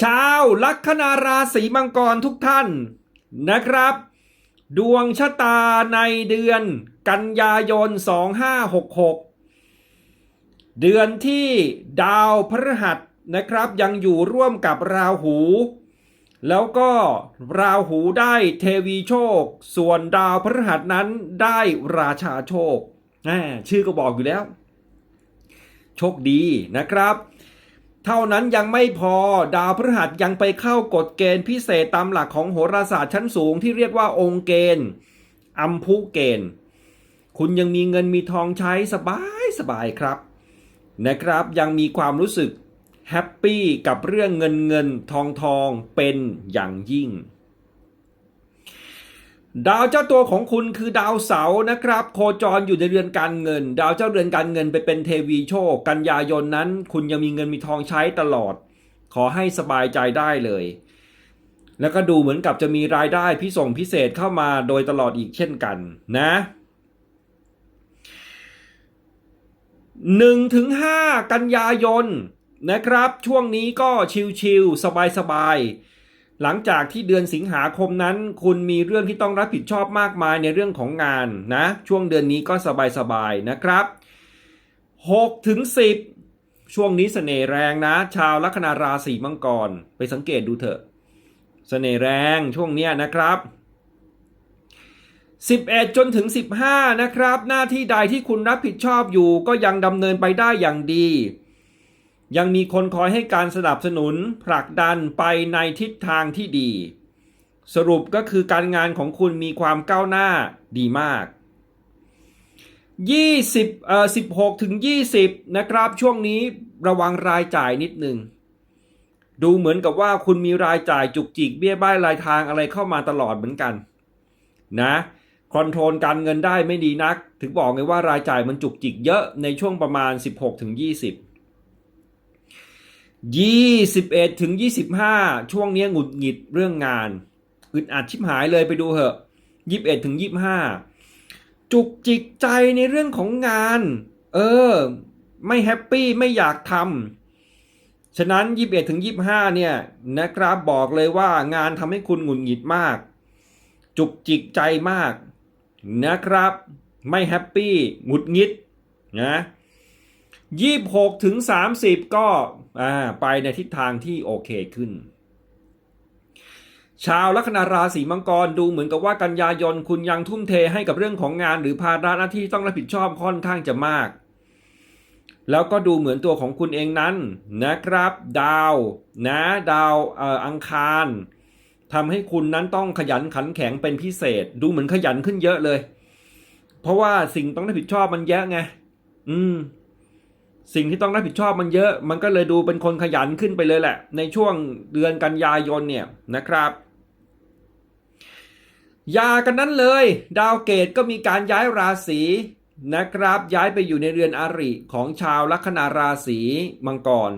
ชาวลัคนาราศีมังกรทุกท่านนะครับ ดวงชะตาในเดือนกันยายน 2566 เดือนที่ดาวพฤหัสนะครับ ยังอยู่ร่วมกับราหู แล้วก็ราหูได้เทวีโชค ส่วนดาวพฤหัสนั้นได้ราชาโชคแหมชื่อก็บอกอยู่แล้ว โชคดีนะครับ เท่านั้นยังไม่พอดาวพฤหัสยังไปเข้ากฎเกณฑ์พิเศษตามหลักของโหราศาสตร์ชั้นสูงที่เรียกว่าองค์เกณฑ์อัมพุเกณฑ์ คุณยังมีเงินมีทองใช้สบายสบายครับ นะครับยังมีความรู้สึกแฮปปี้กับเรื่องเงินเงินทองทองเป็นอย่างยิ่ง ดาวเจ้าตัวของคุณคือดาวเสาร์นะครับ โคจรอยู่ในเรือนการเงิน ดาวเจ้าเรือนการเงินไปเป็นเทวีโชค กันยายนนั้น คุณยังมีเงินมีทองใช้ตลอด ขอให้สบายใจได้เลย แล้วก็ดูเหมือนกับจะมีรายได้พิส่งพิเศษเข้ามาโดยตลอดอีกเช่นกันนะ1ถึง5กันยายนนะครับ ช่วงนี้ก็ชิลๆสบายๆ หลังจากที่เดือนสิงหาคมนั้น คุณมีเรื่องที่ต้องรับผิดชอบมากมายในเรื่องของงานนะ ช่วงเดือนนี้ก็สบายๆนะครับ6ถึง10 ช่วงนี้เสน่ห์แรงนะ ชาวลัคนาราศีมังกร ไปสังเกตดูเถอะ เสน่ห์แรงช่วงเนี้ยนะครับ 11 จนถึง 15 นะครับ หน้าที่ใดที่คุณรับผิดชอบอยู่ก็ยังดำเนินไปได้อย่างดี ยังมีคนคอยให้การสนับสนุนผลักดันไปในทิศทางที่ดี สรุปก็คือการงานของคุณมีความก้าวหน้าดีมาก 20เอ่อ16ถึง20 นะครับช่วงนี้ระวังรายจ่ายนิดหนึ่งดูเหมือนกับว่าคุณมีรายจ่ายจุกจิกเบี้ยบ้ายรายทางอะไรเข้ามาตลอดเหมือนกัน นะคอนโทรลการเงินได้ไม่ดีนัก ถึงบอกไงว่ารายจ่ายมันจุกจิกเยอะในช่วงประมาณ 16ถึง20 21ถึง25 ช่วงนี้หงุดหงิดเรื่องงานอึดอัดชิบหายเลยไปดูเหอะ 21ถึง25 จุกจิกใจในเรื่องของงาน เออ ไม่แฮปปี้ไม่อยากทำฉะนั้น 21ถึง25 เนี่ยนะครับบอกเลยว่างานทำให้คุณหงุดหงิดมาก จุกจิกใจมากนะครับ ไม่แฮปปี้หงุดหงิดนะ ยี่หกถึงสามสิบก็ไปในทิศทางที่โอเคขึ้น ชาวลัคนาราศีมังกรดูเหมือนกับว่ากันยายนคุณยังทุ่มเทให้กับเรื่องของงาน หรือภาระหน้าที่ต้องรับผิดชอบค่อนข้างจะมาก แล้วก็ดูเหมือนตัวของคุณเองนั้นนะครับ ดาวนะดาวออังคารทำให้คุณนั้นต้องขยันขันแข็งเป็นพิเศษ ดูเหมือนขยันขึ้นเยอะเลย เพราะว่าสิ่งต้องรับผิดชอบมันเยอะไง อืม สิ่งที่ต้องรับผิดชอบมันเยอะ มันก็เลยดูเป็นคนขยันขึ้นไปเลยแหละ ในช่วงเดือนกันยายนเนี่ยนะครับ ยากันนั้นเลย ดาวเกตก็มีการย้ายราศีนะครับ ย้ายไปอยู่ในเรือนอาริของชาวลัคนาราศีมังกร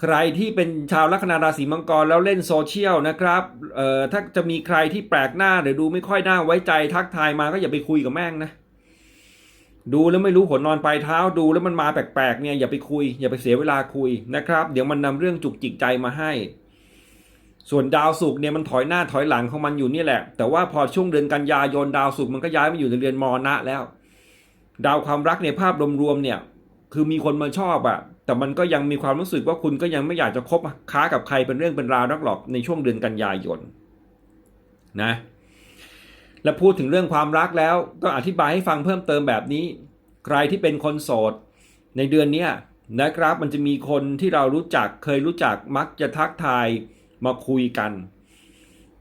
ใครที่เป็นชาวลัคนาราศีมังกรแล้วเล่นโซเชียลนะครับเอ่อถ้าจะมีใครที่แปลกหน้าหรือดูไม่ค่อยน่าไว้ใจทักทายมาก็อย่าไปคุยกับแม่งนะ ดูแล้วไม่รู้หัวนอนปลายเท้าดูแล้วมันมาแปลกๆเนี่ยอย่าไปคุย อย่าไปเสียเวลาคุยนะครับ เดี๋ยวมันนำเรื่องจุกจิกใจมาให้ ส่วนดาวศุกร์เนี่ยมันถอยหน้าถอยหลังของมันอยู่นี่แหละ แต่ว่าพอช่วงเดือนกันยายนดาวศุกร์มันก็ย้ายมาอยู่ในเรือนมรณะแล้ว ดาวความรักในภาพรวมๆเนี่ย คือมีคนมาชอบอะแต่มันก็ยังมีความรู้สึกว่าคุณก็ยังไม่อยากจะคบค้ากับใครเป็นเรื่องเป็นราวนักหรอกในช่วงเดือนกันยายนนะ และพูดถึงเรื่องความรักแล้วก็อธิบายให้ฟังเพิ่มเติมแบบนี้ ใครที่เป็นคนโสด ในเดือนนี้นะครับมันจะมีคนที่เรารู้จักเคยรู้จักมักจะทักทายมาคุยกัน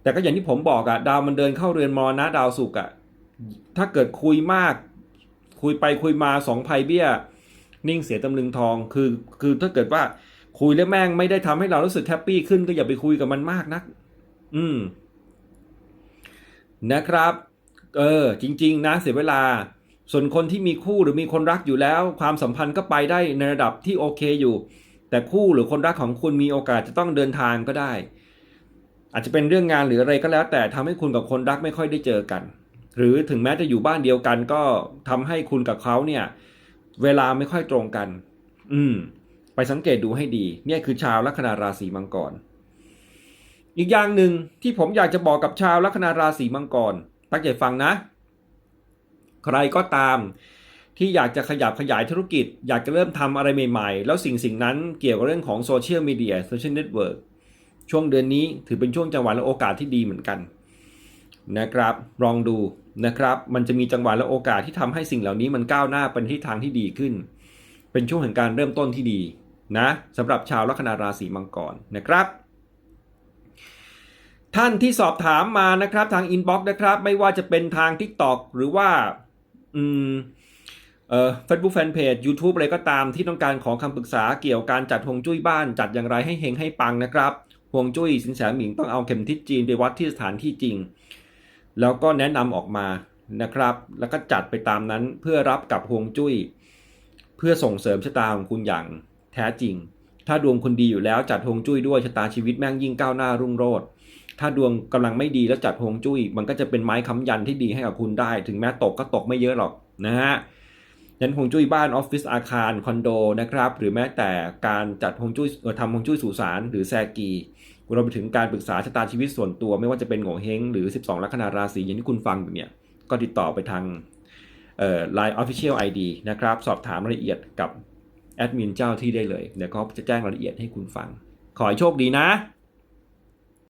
แต่ก็อย่างที่ผมบอกอะดาวมันเดินเข้าเรือนมรณะดาวสุกอะถ้าเกิดคุยมาก คุยไปคุยมาสองภัยเบี้ย นิ่งเสียตำลึงทองคือคือถ้าเกิดว่าคุยแล้วแม่งไม่ได้ทำให้เรารู้สึกแฮปปี้ขึ้นก็อย่าไปคุยกับมันมากนัก อืม นะครับเออจริง ๆ นะเสียเวลา ส่วนคนที่มีคู่หรือมีคนรักอยู่แล้ว ความสัมพันธ์ก็ไปได้ในระดับที่โอเคอยู่ แต่คู่หรือคนรักของคุณมีโอกาสจะต้องเดินทางก็ได้ อาจจะเป็นเรื่องงานหรืออะไรก็แล้ว แต่ทำให้คุณกับคนรักไม่ค่อยได้เจอกัน หรือถึงแม้จะอยู่บ้านเดียวกัน ก็ทำให้คุณกับเขาเนี่ย เวลาไม่ค่อยตรงกัน อืม ไปสังเกตดูให้ดี เนี่ยคือชาวลัคนาราศีมังกร อีกอย่างหนึ่งที่ผมอยากจะบอกกับชาวลัคนาราศีมังกร ตั้งใจฟังนะ ใครก็ตามที่อยากจะขยับขยายธุรกิจ อยากจะเริ่มทำอะไรใหม่ๆ แล้วสิ่งสิ่งนั้นเกี่ยวกับเรื่องของโซเชียลมีเดียโซเชียลเน็ตเวิร์กช่วงเดือนนี้ถือเป็นช่วงจังหวะและโอกาสที่ดีเหมือนกันนะครับลองดูนะครับมันจะมีจังหวะและโอกาสที่ทำให้สิ่งเหล่านี้มันก้าวหน้าเป็นทิศทางที่ดีขึ้น เป็นช่วงแห่งการเริ่มต้นที่ดีนะสำหรับชาวลัคนาราศีมังกรนะครับ ท่านที่สอบถามมานะครับทางอินบ็อกซ์นะครับ ไม่ว่าจะเป็นทาง TikTok หรือว่าอืมเอ่อ Facebook Fanpage YouTube อะไรก็ตามที่ต้องการขอคำปรึกษาเกี่ยวกับการจัดฮวงจุ้ยบ้านจัดอย่างไรให้เฮงให้ปังนะครับฮวงจุ้ยสินแสหมิงต้องเอาเข็มทิศจีนไปวัดที่สถานที่จริง แล้วก็แนะนำออกมานะครับ แล้วก็จัดไปตามนั้นเพื่อรับกับฮวงจุ้ย เพื่อส่งเสริมชะตาของคุณอย่างแท้จริง ถ้าดวงคุณดีอยู่แล้วจัดฮวงจุ้ยด้วยชะตาชีวิตแม่งยิ่งก้าวหน้ารุ่งโรจน์ ถ้าดวงกำลังไม่ดีแล้วจัดฮวงจุ้ย มันก็จะเป็นไม้ค้ำยันที่ดีให้กับคุณได้ ถึงแม้ตกก็ตกไม่เยอะหรอกนะฮะยันฮวงจุ้ยบ้านออฟฟิศอาคารคอนโดนะครับ หรือแม้แต่การจัดฮวงจุ้ยทำฮวงจุ้ยสุสานหรือแซกีรวมไปถึงการปรึกษาชะตาชีวิตส่วนตัว ไม่ว่าจะเป็นโง่เฮงหรือ 12 ลัคนาราศีอย่างที่คุณฟังอยู่เนี่ย ก็ติดต่อไปทางเอ่อ Line Official ID นะครับ สอบถามรายละเอียดกับแอดมินเจ้าที่ได้เลย เดี๋ยวเขาจะแจ้งรายละเอียดให้คุณฟัง ขอให้โชคดีนะ